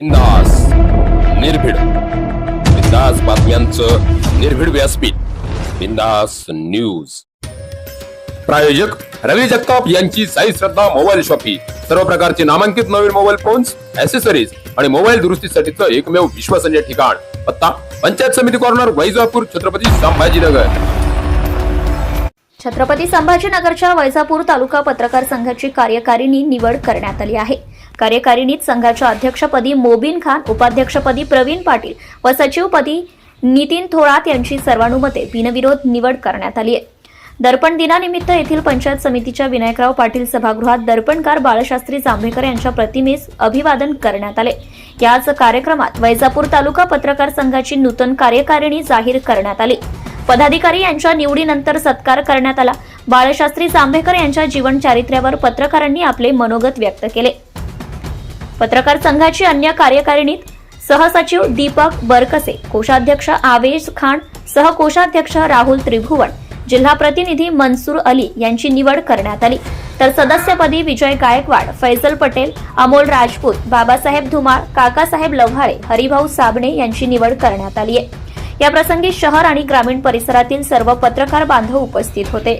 बिंदास निर्भीड. बिंदास बातम्यांचं निर्भीड व्यासपीठ. बिंदास न्यूज. प्रायोजक रवी जगताप यांची साई श्रद्धा मोबाईल शॉपी. सर्व प्रकारचे नामांकित नवीन मोबाईल फोन्स ऍसेसरीज आणि मोबाईल दुरुस्तीसाठीचं एकमेव विश्वसनीय ठिकाण. पत्ता पंचायत समिती कॉर्नर वैजापूर छत्रपती संभाजीनगर. छत्रपती संभाजीनगरच्या वैजापूर तालुका पत्रकार संघाची कार्यकारिणी निवड करण्यात आली आहे. कार्यकारिणीत संघाच्या अध्यक्षपदी मोबिन खान उपाध्यक्षपदी प्रवीण पाटील व सचिवपदी नितीन थोरात यांची सर्वानुमते बिनविरोध निवड करण्यात आली आहे. दर्पण दिनानिमित्त येथील पंचायत समितीच्या विनायकराव पाटील सभागृहात दर्पणकार बाळशास्त्री जांभेकर यांच्या प्रतिमेस अभिवादन करण्यात आले. याच कार्यक्रमात वैजापूर तालुका पत्रकार संघाची नूतन कार्यकारिणी जाहीर करण्यात आली. पदाधिकारी यांच्या निवडीनंतर सत्कार करण्यात आला. बाळशास्त्री जांभेकर यांच्या जीवन चारित्र्यावर पत्रकारांनी आपले मनोगत व्यक्त केले. पत्रकार संघाची अन्य कार्यकारिणीत सहसचिव दीपक बरकसे कोषाध्यक्ष आवेश खान सहकोषाध्यक्ष राहुल त्रिभुवन जिल्हा प्रतिनिधी मनसूर अली यांची निवड करण्यात आली. तर सदस्यपदी विजय गायकवाड फैजल पटेल अमोल राजपूत बाबासाहेब धुमाळ काकासाहेब लव्हाळे हरिभाऊ साबणे यांची निवड करण्यात आली आहे याप्रसंगी शहर आणि ग्रामीण परिसरातील सर्व पत्रकार बांधव उपस्थित होते.